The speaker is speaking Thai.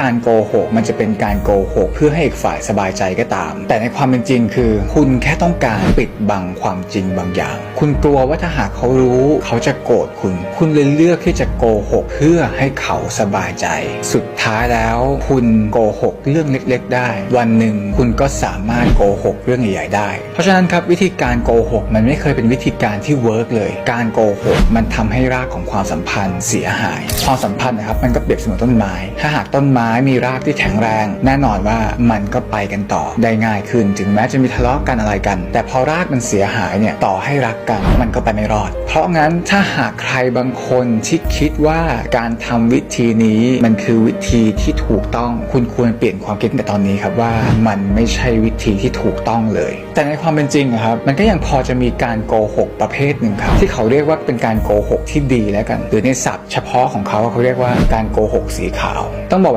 การโกหกมันจะเป็นการโกหกเพื่อให้อีกฝ่ายสบายใจก็ตาม แต่ในความเป็นจริงคือ คุณแค่ต้องการปิดบังความจริงบางอย่าง คุณกลัวว่าถ้าหากเขารู้เขาจะโกรธคุณ คุณเลยเลือกที่จะโกหกเพื่อให้เขาสบายใจ สุดท้ายแล้ว คุณโกหกเรื่องเล็ก ๆ ได้ วันหนึ่งคุณก็สามารถโกหกเรื่องใหญ่ๆได้ เพราะฉะนั้นครับวิธีการโกหกมันไม่เคยเป็นวิธีการที่เวิร์กเลย การโกหกมันทำให้รากของความสัมพันธ์เสียหาย ความสัมพันธ์นะครับมันก็เปรียบเสมือนต้นไม้ ถ้าหากต้นไม้มีรากที่แข็งแรง แน่นอนว่ามันก็ไปกันต่อได้ง่ายขึ้น ถึงแม้จะมีทะเลาะกันอะไรกัน แต่พอรากมันเสียหายเนี่ยต่อให้รักกันมันก็ไปไม่รอด เพราะงั้นถ้าหากใครบางคนที่คิดว่าการทำวิธีนี้มันคือวิธีที่ถูกต้องคุณควรเปลี่ยนความคิดแต่ตอนนี้ครับว่ามันไม่ใช่วิธีที่ถูกต้องเลย แต่ในความเป็นจริงอะครับมันก็ยังพอจะมีการโกหกประเภทหนึ่งครับที่เขาเรียกว่าเป็นการโกหกที่ดีแล้วกัน หรือในศัพท์เฉพาะของเขาเขาเรียกว่าการโกหกสีขาว ต้องบอก